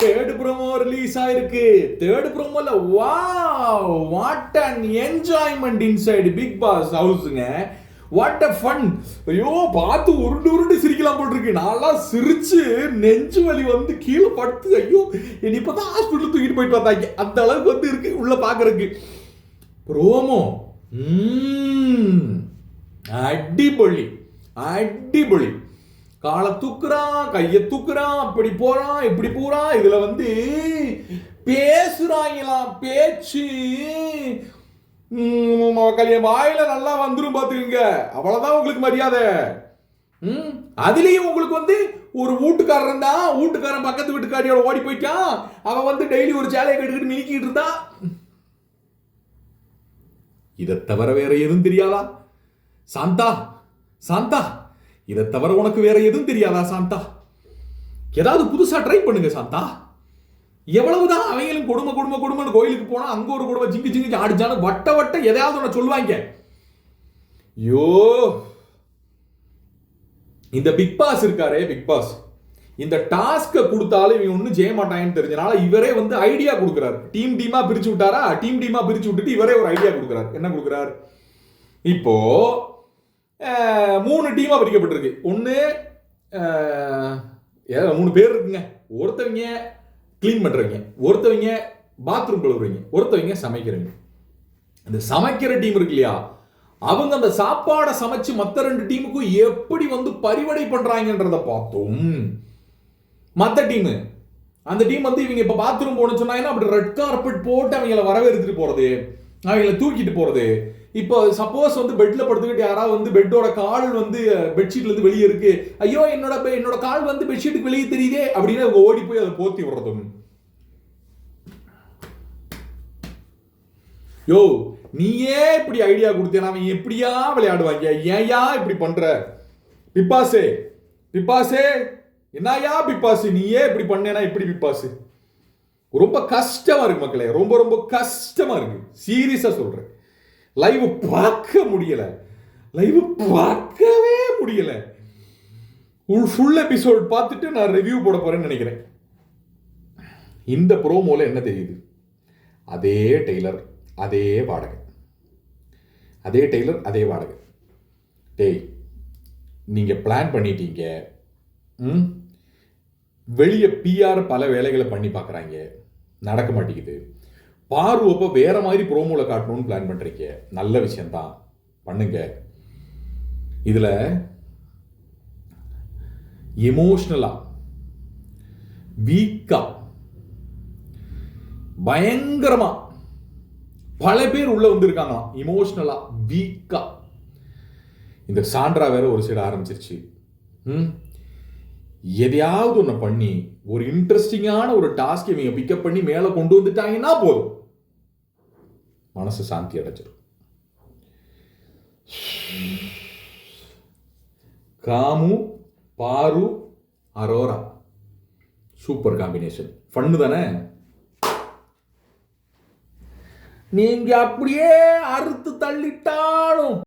Third promo release ஆயிருக்கு third ப்ரோமோல wow what an enjoyment inside Big Boss ஹவுஸுங்க what a fun ஐயோ பார்த்து உருண்டு உருண்டு சிரிக்கலாம் போட்டிருக்கு நான்லாம் சிரிச்சு நெஞ்சு வலி வந்து கீழே படுத்து ஐயோ என்னை இப்போ தான் ஹாஸ்பிட்டல் தூக்கிட்டு போயிட்டு வந்தாங்க. அந்த அளவுக்கு வந்து இருக்கு உள்ள பார்க்கறதுக்கு ப்ரோமோ ம்ம். அடிபொலி. அடிபொலி. காலை தூக்குறான் கையை தூக்குறான் அப்படி போறான் இப்படி போறான் இதுல வந்து பேசுறாங்களாம் பேச்சு. ம், கல்யாணம் வாயில நல்லா வந்துடும் பாத்துக்கங்க அவ்வளவுதான் உங்களுக்கு மரியாதை. ம், அதுலயும் உங்களுக்கு வந்து ஒரு வீட்டுக்காரன் தான் வீட்டுக்காரன் பக்கத்து வீட்டுக்காரியோட ஓடி போயிட்டான் அவன் வந்து டெய்லி ஒரு சேலையை கட்டுக்கிட்டு மினிக்கிட்டு இருந்தா. இதை தவிர வேற எதுவும் தெரியாதா? சாந்தா சாந்தா. இதை தவிர உனக்கு வேற எதுவும் தெரியாதா சாந்தா? ஏதாவது புதுசா ட்ரை பண்ணுங்க சாந்தா. எவ்வளவுதான் அவங்களும் கொடுமை கொடுமை கொடுமைன்னு கோயிலுக்கு போனா அங்க ஒரு கொடுமை ஜிங்கு ஜிங்கு ஆடிச்சானு வட்ட வட்ட எதையாவது ஒன்று சொல்லுவாங்க. ஐயோ. இந்த பிக் பாஸ் இருக்காரே பிக் பாஸ் இந்த டாஸ்க்கை கொடுத்தாலும் இவன் ஒன்றும் செய்ய மாட்டாங்கன்னு தெரிஞ்சனால இவரே வந்து ஐடியா கொடுக்குறாரு. டீம் டீமா பிரிச்சு விட்டாரா? டீம் டீமா பிரிச்சு விட்டுட்டு இவரே ஒரு ஐடியா கொடுக்குறாரு. என்ன கொடுக்குறாரு? இப்போ மூணு டீமாக பிரிக்கப்பட்டிருக்கு. ஒன்று மூணு பேர் இருக்குங்க. ஒருத்தவங்க க்ளீன் பண்ணுறவங்க ஒருத்தவங்க பாத்ரூம் கழுவுறவங்க ஒருத்தவங்க சமைக்கிறவங்க. இந்த சமைக்கிற டீம் இருக்கு இல்லையா? அவங்க அந்த சாப்பாடை சமைச்சு மற்ற ரெண்டு டீமுக்கும் எப்படி வந்து பரிவடை பண்ணுறாங்கன்றத பார்த்தோம். மற்ற டீமு அந்த டீம் வந்து இவங்க இப்போ பாத்ரூம் போகணும்னு சொன்னாங்கன்னா அப்படி ரெட் கார்பெட் போட்டு அவங்கள வரவேற்றுட்டு போகிறது அவங்கள தூக்கிட்டு போகிறது இப்போ சப்போஸ் வந்து பெட்டில் படுத்துக்கிட்டு யாராவது வந்து பெட்டோட கால் வந்து பெட்ஷீட்லேருந்து வெளியே இருக்கு. ஐயோ என்னோட என்னோட கால் வந்து பெட்ஷீட்டுக்கு வெளியே தெரியுதே அப்படின்னு அவங்க ஓடி போய் அதை போத்தி விடுறதும். யோ நீயே இப்படி ஐடியா கொடுத்தேன் அவன் எப்படியா விளையாடுவாங்க? ஏன்யா இப்படி பண்ற? பிப்பாசே பிப்பாசே என்னயா பிப்பாசு? நீயே இப்படி பண்ணேனா இப்படி பிப்பாசு? ரொம்ப கஷ்டமாக இருக்குது மக்களே ரொம்ப ரொம்ப கஷ்டமாக இருக்கு. சீரியஸாக சொல்கிறேன் லைவ் பார்க்க முடியலை. லைவ் பார்க்கவே முடியல. ஃபுல் எபிசோட் பார்த்துட்டு நான் ரிவ்யூ போட போகிறேன்னு நினைக்கிறேன். இந்த ப்ரோமோல என்ன தெரியுது? அதே டெய்லர் அதே வாடகை. அதே டெய்லர் அதே வாடகை. டேய் நீங்கள் பிளான் பண்ணிட்டீங்க. ம்? வெளியே பிஆர் பல வேலைகளை பண்ணி பார்க்குறாங்க நடக்க மாட்டேங்குது. பார்வப்போ வேற மாதிரி ப்ரோமோவில் காட்டணும்னு பிளான் பண்ணுறீங்க நல்ல விஷயந்தான் பண்ணுங்க. இதில் எமோஷ்னலாக வீக்காக பயங்கரமாக பல பேர் உள்ள வந்திருக்காங்க இமோஷ்னலாக வீக்காக இந்த சாண்ட்ரா வேற ஒரு சைடு ஆரம்பிச்சிருச்சு. ம்? எதையாவது ஒன்று பண்ணி ஒரு இன்ட்ரெஸ்டிங்கான ஒரு டாஸ்க் இவங்க பிக்கப் பண்ணி மேலே கொண்டு வந்துட்டாங்கன்னா போதும். மனசு சாந்தி அடைச்சிடும் காமு பாரு அரோரா. சூப்பர் காம்பினேஷன் ஃபன்னு தானே? நீங்க அப்படியே அறுத்து தள்ளிட்டாலும்